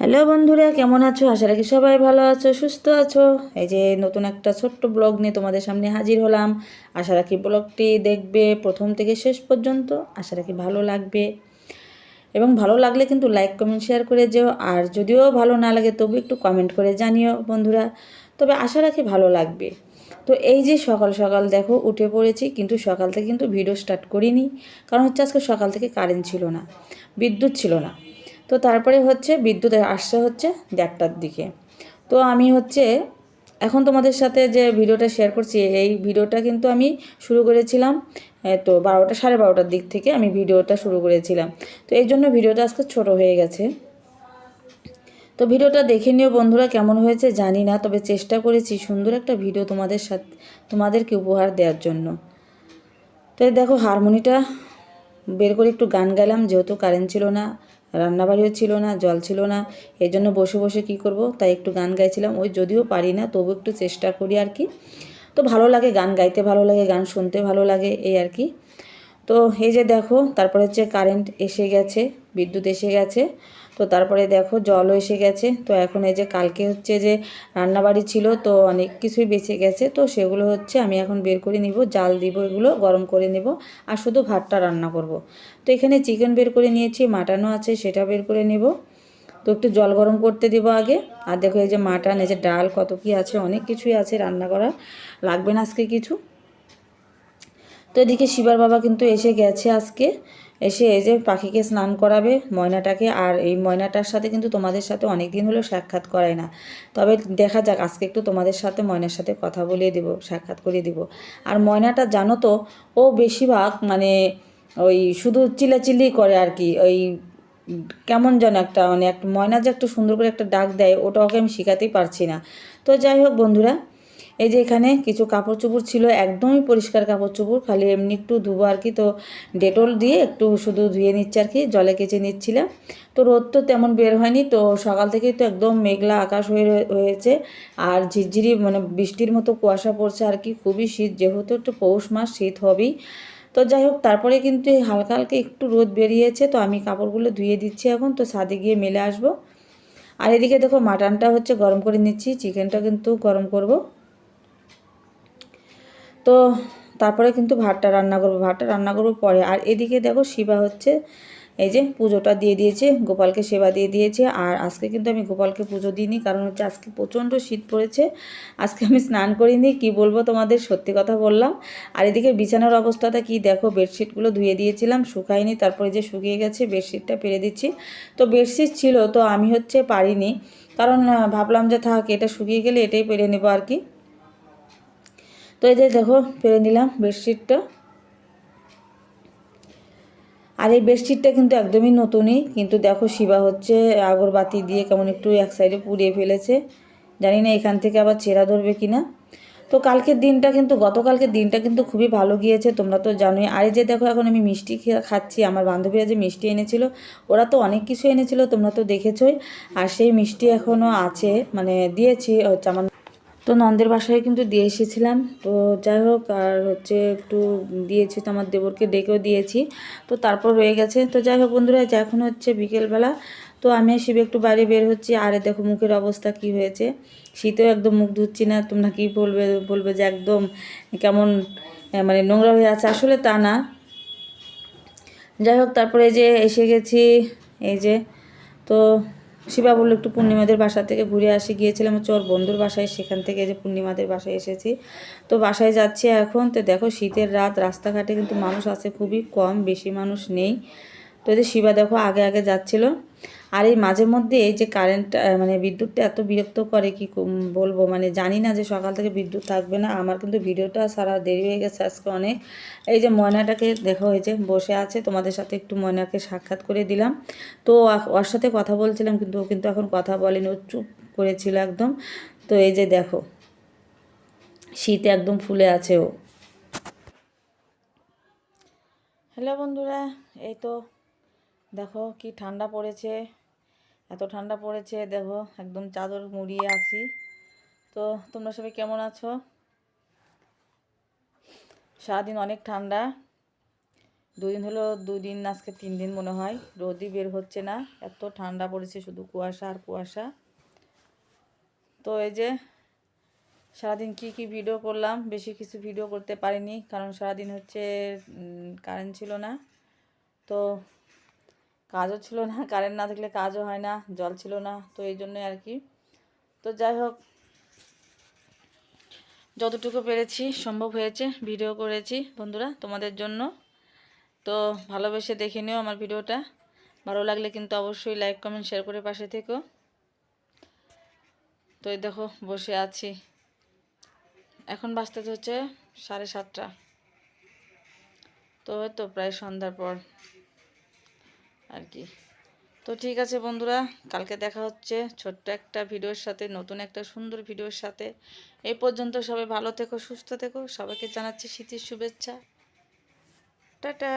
Hello বন্ধুরা, কেমন আছো? আশা রাখি সবাই ভালো আছো, সুস্থ আছো? এই যে নতুন একটা ছোট্ট ব্লগ নিয়ে তোমাদের সামনে হাজির হলাম। আশা রাখি ব্লগটি দেখবে প্রথম থেকে শেষ পর্যন্ত, আশা রাখি ভালো লাগবে। এবং ভালো লাগলে কিন্তু লাইক, কমেন্ট, শেয়ার করে যেও। আর যদিও ভালো না লাগে, তবু একটু কমেন্ট করে জানিও বন্ধুরা। তবে আশা রাখি ভালো লাগবে। তো এই যে সকাল সকাল দেখো, উঠে পড়েছি, কিন্তু সকাল থেকে কিন্তু ভিডিও স্টার্ট করিনি। কারণ হচ্ছে আজকে সকাল থেকে কারেন্ট ছিল না, বিদ্যুৎ ছিল না। তো তারপরে হচ্ছে বিদ্যুৎ আসছে হচ্ছে দেড়টার দিকে। তো আমি হচ্ছে এখন তোমাদের সাথে যে ভিডিওটা শেয়ার করছি, এই ভিডিওটা কিন্তু আমি শুরু করেছিলাম তো বারোটা, সাড়ে বারোটার দিক থেকে আমি ভিডিওটা শুরু করেছিলাম। তো এই জন্য ভিডিওটা আজকে ছোট হয়ে গেছে। তো ভিডিওটা দেখে নিও বন্ধুরা, কেমন হয়েছে জানি না, তবে চেষ্টা করেছি সুন্দর একটা ভিডিও তোমাদের সাথে, তোমাদেরকে উপহার দেওয়ার জন্য। তো দেখো হারমোনিটা বের করে একটু গান গাইলাম, যেহেতু কারেন্ট ছিল না রান্নাবাড়িও ছিল না, জল ছিল না। এই জন্য বসে বসে কি করব? তাই একটু গান গাইছিলাম। ওই যদিও পারি না, তবু একটু চেষ্টা করি আর কি। তো ভালো লাগে গান গাইতে, ভালো লাগে গান শুনতে, ভালো লাগে এই আর কি। তো এই যে দেখো, তারপরে হচ্ছে কারেন্ট এসে গেছে, বিদ্যুৎ এসে গেছে। তো তারপরে দেখো জলও এসে গেছে। তো এখন এই যে কালকে হচ্ছে যে রান্নাবাড়ি ছিল, তো অনেক কিছুই বেঁচে গেছে। তো সেগুলো হচ্ছে আমি এখন বের করে নিব, জাল দিব, এগুলো গরম করে নেব আর শুধু ভাতটা রান্না করব। তো এখানে চিকেন বের করে নিয়েছি মাটানো আছে সেটা বের করে নেব। তো একটু জল গরম করতে দিব আগে। আর দেখো এই যে মাটান এই যে ডাল, কত কি আছে, অনেক কিছুই আছে রান্না করা লাগবে না আজকে কিছু? তো এদিকে শিবার বাবা কিন্তু এসে গেছে আজকে। এসে এই যে পাখিকে স্নান করাবে ময়নাটাকে, আর এই ময়নাটার সাথে কিন্তু তোমাদের সাথে অনেক দিন হলো সাক্ষাৎ করায় না। তবে দেখা যাক, আজকে একটু তোমাদের সাথে, ময়নার সাথে কথা বলিয়ে দিব, সাক্ষাৎ করিয়ে দিব। আর ময়নাটা জানো তো, ও বেশিরভাগ মানে ওই শুধু চিল্লাচিল্লি করে আর কি, ওই কেমন যেন একটা মানে একটা ময়না যে একটা সুন্দর করে একটা ডাক দেয়, ওটা ওকে আমি শেখাতেই পারছি না। তো যাই হোক বন্ধুরা এই যে এখানে কিছু কাপড় চোপড় ছিল, একদমই পরিষ্কার কাপড় চোপড় খালি এমনি একটু ধুবো আর কি তো ডেটল দিয়ে একটু শুধু ধুয়ে নিচ্ছে আর কি, জলে কেচে নিচ্ছিলাম। তো রোদ তো তেমন বের হয়নি, তো সকাল থেকেই তো একদম মেঘলা আকাশ হয়ে হয়েছে আর ঝিরঝিরি মানে বৃষ্টির মতো কুয়াশা পড়ছে আর কি, খুবই শীত, যেহেতু একটু পৌষ মাস, শীত হবেই। তো যাই হোক, তারপরে কিন্তু এই হালকা হালকা একটু রোদ বেরিয়েছে, তো আমি কাপড়গুলো ধুয়ে দিচ্ছি এখন, তো ছাদে গিয়ে মেলে আসব। আর এদিকে দেখো, মাটনটা হচ্ছে গরম করে নিচ্ছি, চিকেনটা কিন্তু গরম করব। তো তারপরে কিন্তু ভাতটা রান্না করব। ভাতটা রান্না করব পরে। আর এদিকে দেখো শিবা হচ্ছে এই যে পুজোটা দিয়ে দিয়েছে, গোপালকে সেবা দিয়ে দিয়েছে। আর আজকে কিন্তু আমি গোপালকে পুজো দিইনি, কারণ হচ্ছে আজকে প্রচণ্ড শীত পড়েছে। আজকে আমি স্নান করিনি, কি বলব তোমাদের? সত্যি কথা বললাম। আর এদিকে বিছানার অবস্থাটা কি দেখো? বেডশিটগুলো ধুয়ে দিয়েছিলাম, শুকায়নি, তারপরে যে শুকিয়ে গেছে বেডশিটটা পেরে দিচ্ছি। তো বেডশিট ছিল, তো আমি হচ্ছে পারিনি। কারণ ভাবলাম যে থাক, এটা শুকিয়ে গেলে এটাই পেরে নেব আর কি। তো এই যে দেখো পেরে নিলাম বেডশিটটা আর এই বেডশিটটা কিন্তু একদমই নতুনই, কিন্তু দেখো শিবা হচ্ছে আগরবাতি দিয়ে কেমন একটু এক সাইডে পুড়িয়ে ফেলেছে। জানি না এখান থেকে আবার ছেঁড়া ধরবে কি না তো কালকের দিনটা কিন্তু, গতকালকের দিনটা কিন্তু খুবই ভালো গিয়েছে, তোমরা তো জানোই। আর যে দেখো, এখন আমি মিষ্টি খাচ্ছি, আমার বান্ধবীরা যে মিষ্টি এনেছিল, ওরা তো অনেক কিছু এনেছিল, তোমরা তো দেখেছোই। আর সেই মিষ্টি এখনও আছে মানে দিয়েছি হচ্ছে আমার তো নন্দের বাসায় কিন্তু দিয়ে এসেছিলাম। তো যাই হোক, আর হচ্ছে একটু দিয়েছি তো আমার দেবরকে ডেকেও দিয়েছি। তো তারপর রয়ে গেছে। তো যাই হোক বন্ধুরা এখন হচ্ছে বিকেলবেলা। তো আমি আর শিবে একটু বাইরে বের হচ্ছি। আরে দেখো মুখের অবস্থা কি হয়েছে। শীতেও একদম মুখ ধুচ্ছি না। তোমরা কি বলবে বলবে যে একদম কেমন মানে নোংরা হয়ে আছে। আসলে তা না। যাই হোক, তারপরে যে এসে গেছি। এই যে, তো শিবা বলল, একটু পূর্ণিমাদের বাসা থেকে ঘুরে আসি। গিয়েছিলাম হচ্ছে ওর বন্ধুর বাসায়, সেখান থেকে যে পূর্ণিমাদের বাসায় এসেছি। তো বাসায় যাচ্ছি এখন। তো দেখো শীতের রাত, রাস্তাঘাটে কিন্তু মানুষ আছে খুবই কম, বেশি মানুষ নেই। তো যে শিবা দেখো আগে আগে যাচ্ছিল। আর এই মাঝে মধ্যে এই যে কারেন্ট মানে বিদ্যুৎটা এত বিরক্ত করে কি বলব? মানে জানি না যে সকাল থেকে বিদ্যুৎ থাকবে না। আমার কিন্তু ভিডিওটা সারা দেরি হয়ে গেছে আজকে অনেক। এই যে ময়নাটাকে দেখা হয়েছে বসে আছে। তোমাদের সাথে একটু ময়নাকে সাক্ষাৎ করে দিলাম। তো ওর সাথে কথা বলছিলাম, কিন্তু ও কিন্তু এখন কথা বলেনি। ও চুপ করেছিল একদম। তো এই যে দেখো, শীতে একদম ফুলে আছে ও। হ্যালো বন্ধুরা, এই তো দেখো কি ঠান্ডা পড়েছে। এত ঠান্ডা পড়েছে, দেখো, একদম চাদর মুড়িয়ে আছি। তো, তোমরা সবাই কেমন আছো? সারাদিন অনেক ঠান্ডা। দুদিন হলো, দুদিন আজকে তিন দিন মনে হয়, রোদই বের হচ্ছে না। এত ঠান্ডা পড়েছে শুধু কুয়াশা আর কুয়াশা। তো এই যে, সারাদিন কি কি ভিডিও করলাম? বেশি কিছু ভিডিও করতে পারিনি, কারণ সারাদিন হচ্ছে কারেন্ট ছিল না। তো কাজও ছিল না কারেন্ট না থাকলে কাজও হয় না, জল ছিল না, তো এই জন্যই আর কি। তো যাই হোক, যতটুকু পেরেছি সম্ভব হয়েছে ভিডিও করেছি বন্ধুরা তোমাদের জন্য। তো ভালোবেসে দেখে নিও আমার ভিডিওটা। ভালো লাগলে কিন্তু অবশ্যই লাইক কমেন্ট শেয়ার করে পাশে থেকো। তো এই দেখো, বসে আছি। এখন বাঁচতে হচ্ছে সাড়ে সাতটা। তো তো প্রায় সন্ধ্যার পর। আর কি। তো ঠিক আছে বন্ধুরা, কালকে দেখা হচ্ছে ছোট্ট একটা ভিডিওর সাথে, নতুন একটা সুন্দর ভিডিওর সাথে। এই পর্যন্ত সবাই ভালো থেকো, সুস্থ থেকো। সবাইকে জানাচ্ছি শীতের শুভেচ্ছা। টাটা।